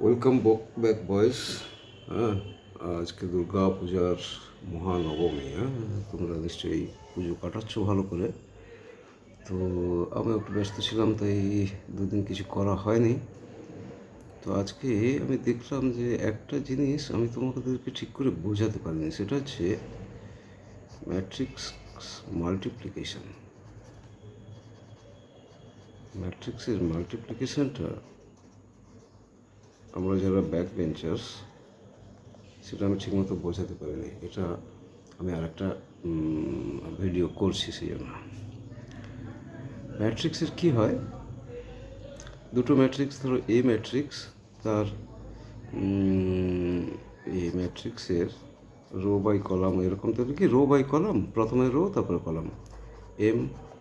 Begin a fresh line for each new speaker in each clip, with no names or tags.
Welcome back বয়েস হ্যাঁ আজকে দুর্গা পূজার মহানবমী হ্যাঁ? তোমরা নিশ্চয়ই পুজো কাটাচ্ছ ভালো করে। তো আমি একটু ব্যস্ত ছিলাম, তাই দুদিন কিছু করা হয়নি। তো আজকে আমি দেখলাম যে একটা জিনিস আমি তোমাদেরকে ঠিক করে বোঝাতে পারিনি, সেটা হচ্ছে ম্যাট্রিক্স মাল্টিপ্লিকেশন ম্যাট্রিক্সের মাল্টিপ্লিকেশনটা আমরা যারা ব্যাক বেঞ্চার্স সেটা আমি ঠিকমতো বোঝাতে পারিনি। এটা আমি আর একটা ভিডিও করছি সেই জন্য ম্যাট্রিক্সের কী হয়? দুটো ম্যাট্রিক্স, ধরো এ ম্যাট্রিক্স, তার এই ম্যাট্রিক্সের রো বাই কলাম, এরকম তো কি? রো বাই কলাম, প্রথমে রো, তারপরে কলাম। এম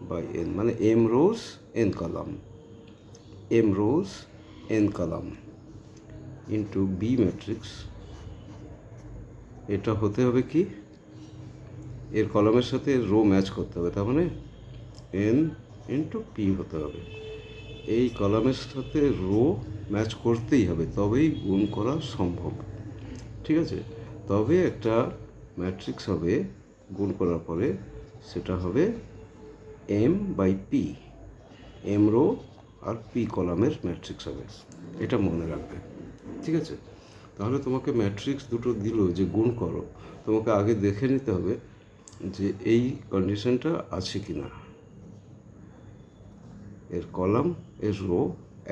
বাই এন মানে M rows N column. M rows N column. Into B matrix এটা হতে হবে কি? এর কলমের সাথে রো ম্যাচ করতে হবে, তার মানে এন ইন্টু পি হতে হবে। এই কলামের সাথে রো ম্যাচ করতেই হবে, তবেই গুণ করা সম্ভব। ঠিক আছে? তবে একটা ম্যাট্রিক্স হবে, গুণ করার পরে সেটা হবে M by P M row R P কলামের ম্যাট্রিক্স হবে, এটা মনে রাখবে। ঠিক আছে? তাহলে তোমাকে ম্যাট্রিক্স দুটো দিল যে গুণ করো। তোমাকে আগে দেখে নিতে হবে যে এই কন্ডিশনটা আছে কি না এর কলাম, এর রো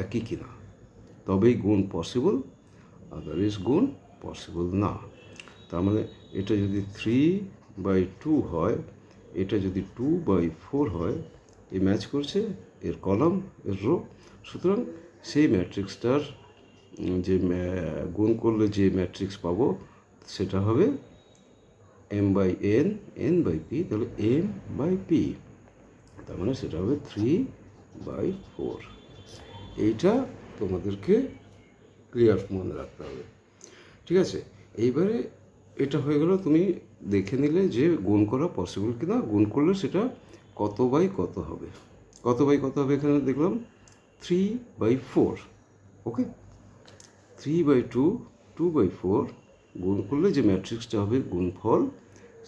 একই কিনা। তবেই গুণ পসিবল আদারওয়াইজ গুণ পসিবল না। তার মানে এটা যদি থ্রি বাই টু হয়, এটা যদি টু বাই ফোর হয়, এ ম্যাচ করছে, এর কলাম, এর রো। সুতরাং সেই ম্যাট্রিক্সটার যে গুণ করলে যে ম্যাট্রিক্স পাবো, সেটা হবে M by N N by P তাহলে এম বাই পি তার মানে সেটা হবে থ্রি বাই ফোর এইটা তোমাদেরকে ক্লিয়ার মনে রাখতে হবে। ঠিক আছে? এইবারে এটা হয়ে গেল, তুমি দেখে নিলে যে গুণ করা পসিবল কি না গুণ করলে সেটা কত বাই কত হবে। কত বাই কত হবে এখানে দেখলাম? Three by four okay three by two two by four গুণ করলে যে ম্যাট্রিক্সটা হবে গুণফল,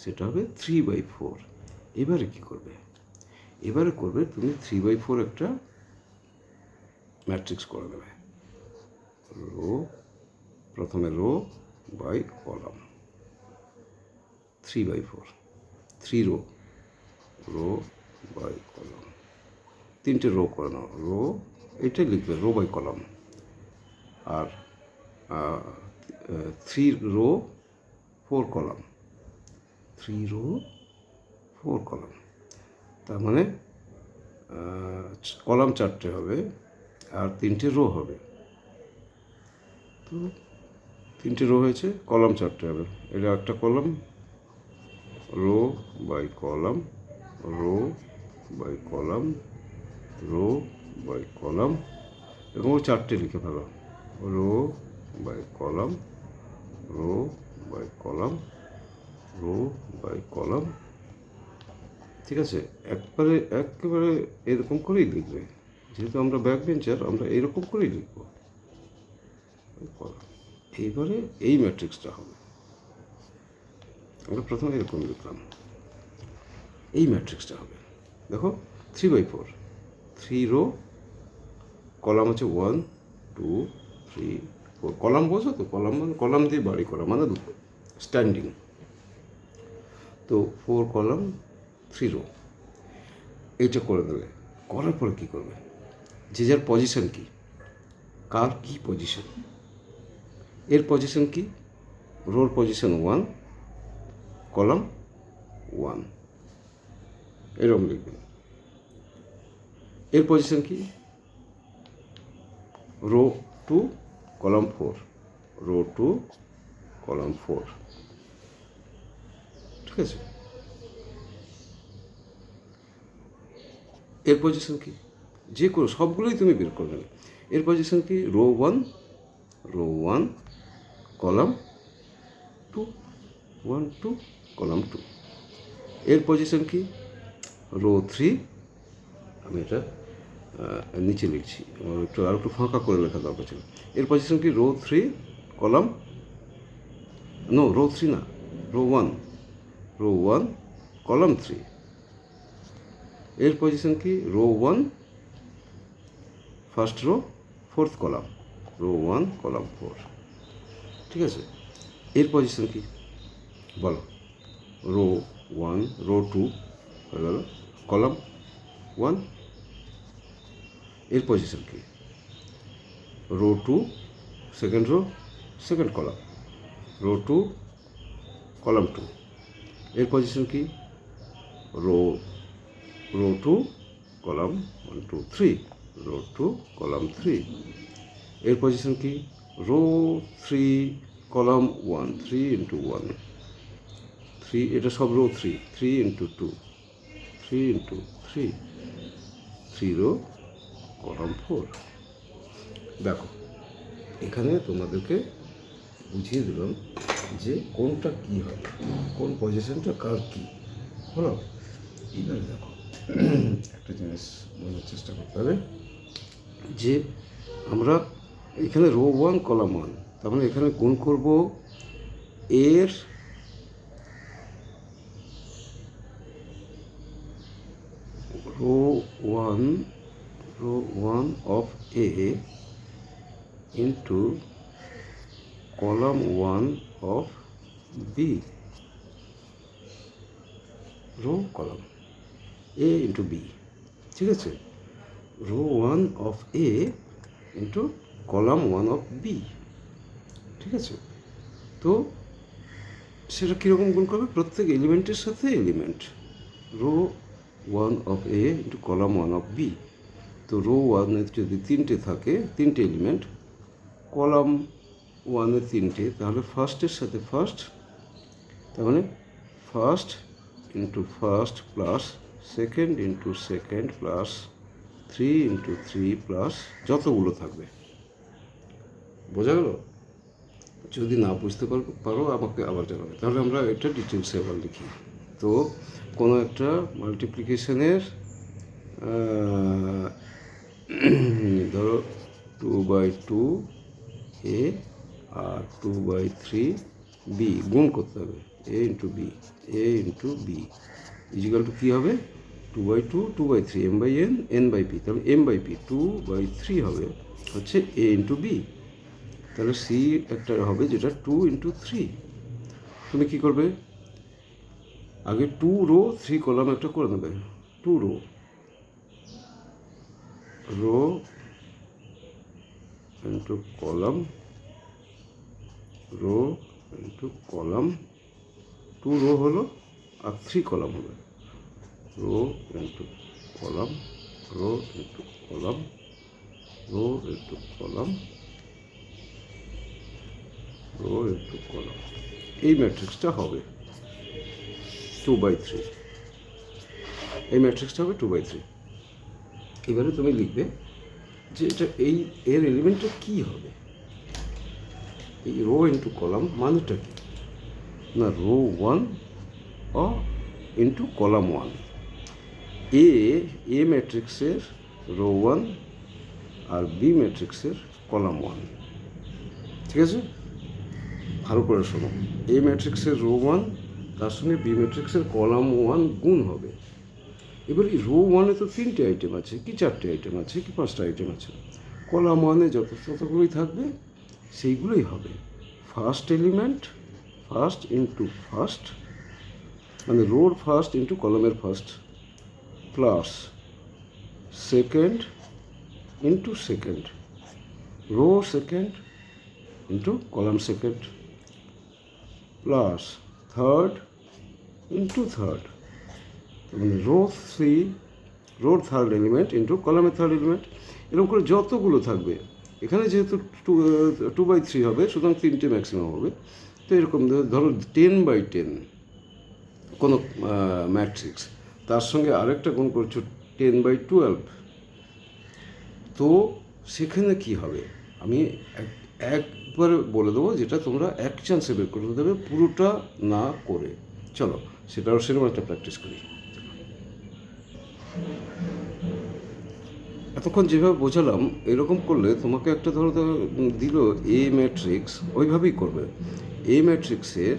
সেটা হবে থ্রি বাই ফোর এবারে কী করবে? এবারে করবে তুমি থ্রি বাই ফোর একটা ম্যাট্রিক্স করে দেবে। রো, প্রথমে row by column three by four three row row by column তিনটে রো করে নাও। রো এটাই লিখবে row by column R three row four column. Three row four column. তার মানে কলাম চারটে হবে আর তিনটে রো হবে। তো তিনটে রো হয়েছে, কলাম চারটে হবে। এটা একটা column, row by column, row by column, row by column, এবং চারটে লিখে ফেলো। Row by column row by column row by column ঠিক আছে? একবারে, একেবারে এরকম করেই লিখবে। যেহেতু আমরা ব্যাক বেঞ্চার আমরা এরকম করেই লিখব। এইবারে এই ম্যাট্রিক্সটা হবে। আমরা প্রথমে এরকম লিখলাম। এই ম্যাট্রিক্সটা হবে। দেখো three by four three row column আছে ওয়ান টু থ্রি কলাম বোঝো তো কলাম কলাম দিয়ে বাড়ি করা মানে দুটো স্ট্যান্ডিং তো ফোর কলাম থ্রি রো এইটা করে দেবে করার পরে কী করবে? যে যার পজিশন কী, কার কি পজিশন এর পজিশন কি? রোর পজিশন ওয়ান কলাম ওয়ান এরকম লিখবেন এর পজিশন কি? Row two column four, row two, column four. ঠিক আছে? এর পজিশন কি? যে কোনো, সবগুলোই তুমি বের করে নেবে এর পজিশন কি? Row one row one, column two, one two, column two. এর পজিশন কি? রো থ্রি, আমি এটা নিচে লিখছি। একটু আর একটু ফাঁকা করে লেখা দরকার ছিল। এর পজিশন কি? Row three column no row three না। Row one row one column three এর পজিশন কি? Row one first row fourth column row one column four ঠিক আছে? এর পজিশন কি? বলো। রো ওয়ান রো টু হয়ে গেল। কলাম ওয়ান এর পজিশন কি? Row two second row second column row two column two এর পজিশন কি? Row row two column one two three row two column three এর পজিশন কি? Row three column one three into one three এটা সব row three three into two three into three three row column four দেখো, এখানে তোমাদেরকে বুঝিয়ে দিলাম যে কোনটা কি হবে কোন পজিশনটা কার কি। হলো? এবারে দেখো। একটা জিনিস বোঝার চেষ্টা করতে হবে যে আমরা এখানে রো ওয়ান, কলাম ওয়ান, তার মানে এখানে গুণ করব এর row one row one of A into column one of B row column A into B ঠিক আছে? Row one of A into column one of B ঠিক আছে? তো সেটা কীরকম গুণ করবে? প্রত্যেক এলিমেন্টের সাথে element row one of A into column one of B তো রো ওয়ানের যদি তিনটে থাকে, তিনটে এলিমেন্ট কলাম ওয়ানের তিনটে, তাহলে ফার্স্টের সাথে ফার্স্ট তার মানে first into first plus second into second plus three into three plus যতগুলো থাকবে। বোঝা গেল? যদি না বুঝতে পারো পারো আমাকে আবার জানাবে। তাহলে আমরা এটা ডিটেলসে আবার লিখি। তো কোনো একটা মাল্টিপ্লিকেশনের ধরো টু বাই টু এ আর টু বাই থ্রি বি গুণ করতে হবে। A into B A into B is equal two কী হবে? Two by two two by three M by N N by P তাহলে M by P two by three হবে, হচ্ছে A into B তাহলে C একটা হবে যেটা two into three তুমি কী করবে? আগে টু রো থ্রি কলাম একটা করে নেবে। Two row row into column row into column two row হলো, আর থ্রি কলাম হবে। Row into column row into column row into column row into column এই ম্যাট্রিক্সটা হবে টু বাই থ্রি এই ম্যাট্রিক্সটা হবে টু বাই থ্রি এবারে তুমি লিখবে যে এটা এই, এর এলিমেন্টটা কী হবে? এই রো ইন্টু কলাম মানেটা কি? না row one O into column one A A ম্যাট্রিক্সের রো ওয়ান আর বি ম্যাট্রিক্সের কলাম ওয়ান ঠিক আছে? ভালো করে শোনো। এ ম্যাট্রিক্সের রো ওয়ান তার সঙ্গে বি ম্যাট্রিক্সের কলাম ওয়ান গুণ হবে। এবার এই রো ওয়ানে তো তিনটে আইটেম আছে, কি চারটে আইটেম আছে, কি পাঁচটা আইটেম আছে? কলাম ওয়ানে যত যতগুলোই থাকবে, সেইগুলোই হবে। First element first into first মানে রোর ফার্স্ট ইন্টু কলমের first plus second into second row second into column second plus third into third row three রোর third element into কলামের থার্ড এলিমেন্ট এরকম করে যতগুলো থাকবে, এখানে যেহেতু টু টু বাই থ্রি হবে, সুতরাং তিনটে ম্যাক্সিমাম হবে, তো এরকম ধরো টেন বাই টেন কোনো ম্যাট্রিক্স তার সঙ্গে আরেকটা গুণ করছ টেন বাই টুয়েলভ তো সেখানে কি হবে? আমি এক- একবার বলে দেবো যেটা তোমরা এক চান্সে বের করে দেবে পুরোটা না করে। চলো, সেটাও সেরকম একটা প্র্যাকটিস করি। এতক্ষণ যেভাবে বোঝালাম, এরকম করলে তোমাকে একটা ধরো দিল এ ম্যাট্রিক্স ওইভাবেই করবে। এ ম্যাট্রিক্সের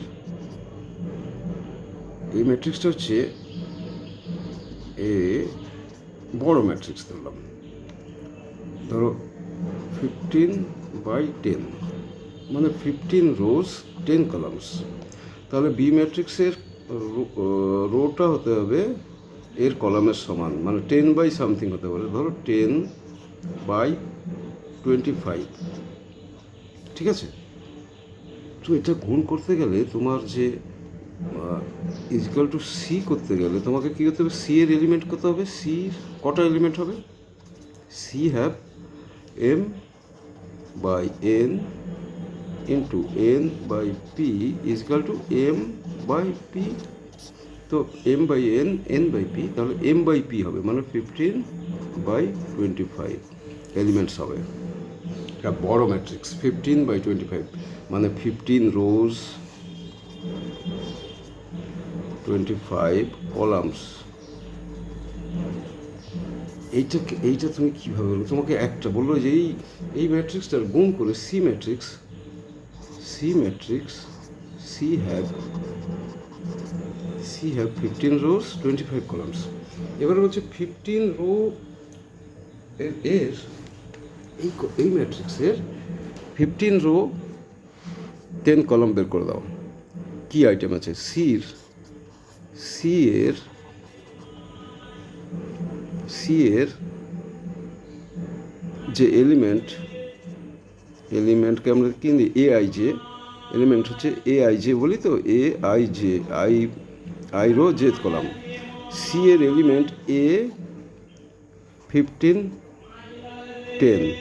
এই ম্যাট্রিক্সটা হচ্ছে এ বড় ম্যাট্রিক্স ধরলাম। ধরো ফিফটিন বাই টেন মানে ফিফটিন রোজ টেন কলামস তাহলে বি ম্যাট্রিক্সের রোটা হতে হবে এর কলামের সমান মানে টেন বাই সামথিং হতে পারে। ধরো টেন বাই টোয়েন্টি ফাইভ ঠিক আছে? তো এটা গুণ করতে গেলে তোমার যে ইজিক্যাল টু সি করতে গেলে তোমাকে কী করতে হবে? সি এর এলিমেন্ট করতে হবে। সি কটা এলিমেন্ট হবে? C have M by N into N by P is equal two M by P তো M by N N by P তাহলে এম বাই পি হবে মানে fifteen by twenty five elements হবে। এটা বড় matrix fifteen by twenty five মানে fifteen rows twenty five columns এইটা এইটা তুমি কীভাবে বলবে? তোমাকে একটা বলল যে এই এই ম্যাট্রিক্সটার গুণ করে C matrix C matrix C have C have fifteen rows twenty five columns এবার বলছে ফিফটিন রো এর এই এই ম্যাট্রিক্সের ফিফটিন রো টেন কলাম বের করে দাও। কি আইটেম আছে? সির সি এর সি এর যে এলিমেন্ট এলিমেন্টকে আমরা কিনি এ আই জে এলিমেন্ট হচ্ছে এ আই জে বলি তো? A I J I I row জেদ কলাম সি এর element A fifteen ten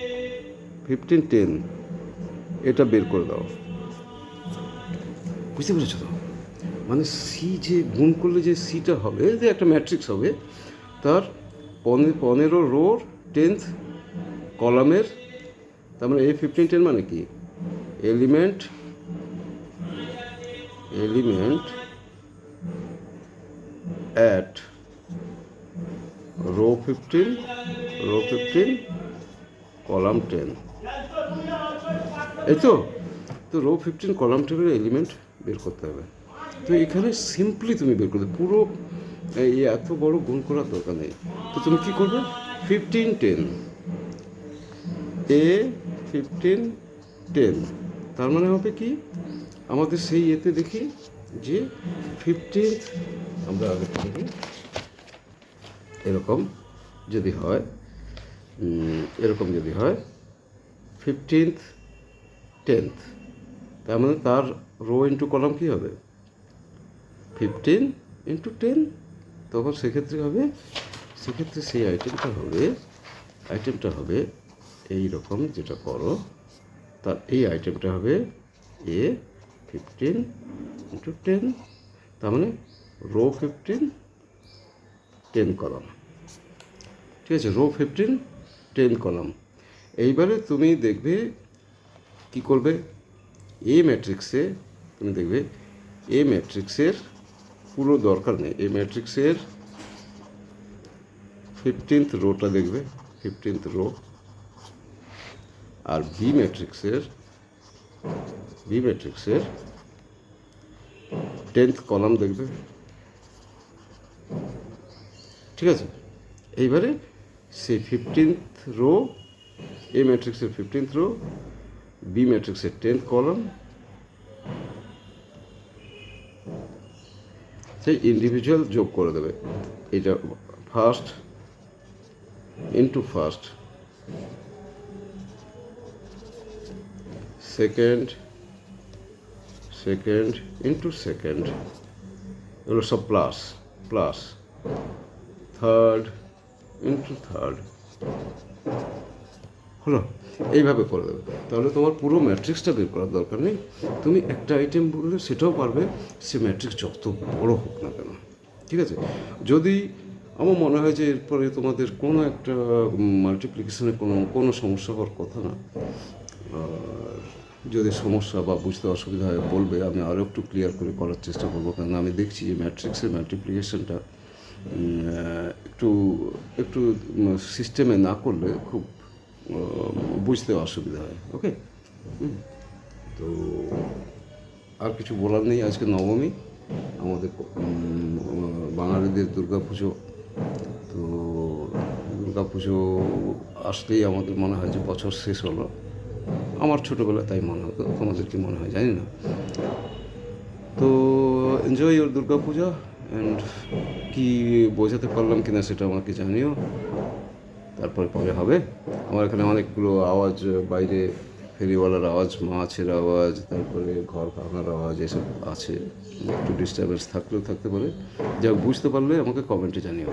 fifteen ten এটা বের করে দাও। বুঝতে পেরেছ তো? মানে সি যে গুণ করলে যে সিটা হবে, যে একটা ম্যাট্রিক্স হবে, তার পনে- পনেরো রোর টেন্থ কলামের তার মানে এ ফিফটিন টেন মানে কি? Element element at row fifteen row fifteen column ten এই তো তো রো ফিফটিন কলাম টেনের এলিমেন্ট বের করতে হবে। তো এখানে সিম্পলি তুমি বের করবে। পুরো এই এত বড় গুণ করার দরকার নেই। তো তুমি কি করবে? Fifteen ten A fifteen ten তার মানে হবে কি? আমাদের সেই এতে দেখি যে ফিফটিন আমরা আগে দেখি এরকম যদি হয় এরকম যদি হয় ফিফটিন্থ টেন্থ তার মানে তার রো ইন্টু কলাম কী হবে? ফিফটিন ইন্টু টেন তখন সেক্ষেত্রে হবে, সেক্ষেত্রে সেই আইটেমটা হবে আইটেমটা হবে এই রকম যেটা করো, তার এই আইটেমটা হবে এ ফিফটিন ইন্টু টেন তার মানে রো ফিফটিন টেন কলাম ঠিক আছে রো ফিফটিন টেন কলাম এইবারে তুমি দেখবে কি করবে? এ ম্যাট্রিক্সে তুমি দেখবে এ ম্যাট্রিক্সের পুরো দরকার নেই। এ ম্যাট্রিক্সের ফিফটিন্থ রোটা দেখবে ফিফটিন্থ রো আর বি ম্যাট্রিক্সের বি ম্যাট্রিক্সের টেন্থ কলাম দেখবে। ঠিক আছে? এইবারে সেই ফিফটিন্থ রো এ ম্যাট্রিক্সের ফিফটিন্থ রো বি ম্যাট্রিক্সের টেন্থ কলাম সেই ইন্ডিভিজুয়াল যোগ করে দেবে। এটা first into first second second into second এগুলো সব plus plus third into third হলো, এইভাবে করে দেবে। তাহলে তোমার পুরো ম্যাট্রিক্সটা বের করার দরকার নেই। তুমি একটা আইটেম বললে সেটাও পারবে, সে ম্যাট্রিক্স যত বড় হোক না কেন। ঠিক আছে? যদি আমার মনে হয় যে এরপরে তোমাদের কোনো একটা মাল্টিপ্লিকেশনে কোনো কোনো সমস্যা হওয়ার কথা না যদি সমস্যা বা বুঝতে অসুবিধা হয়, বলবে, আমি আরও একটু ক্লিয়ার করে করার চেষ্টা করব। কারণ আমি দেখছি যে ম্যাট্রিক্সের মাল্টিপ্লিকেশনটা একটু একটু সিস্টেমে না করলে খুব বুঝতে অসুবিধা হয় ওকে। তো আর কিছু বলার নেই, আজকে নবমী, আমাদের বাঙালিদের দুর্গা পুজো তো দুর্গা পুজো আসলেই আমাদের মনে হয় যে বছর শেষ হলো। আমার ছোটোবেলায় তাই মনে হতো, তোমাদের কি মনে হয়, জানি না। তো enjoy your Durga Puja and কী বোঝাতে পারলাম কিনা সেটা আমাকে জানিও। তারপরে পরে হবে। আমার এখানে অনেকগুলো আওয়াজ, বাইরে ফেরিওয়ালার আওয়াজ, মাছের আওয়াজ, তারপরে ঘর ভাঙার আওয়াজ, এসব আছে। একটু ডিস্টারবেন্স থাকলেও থাকতে পারে। যা বুঝতে পারলে আমাকে কমেন্টে জানিও।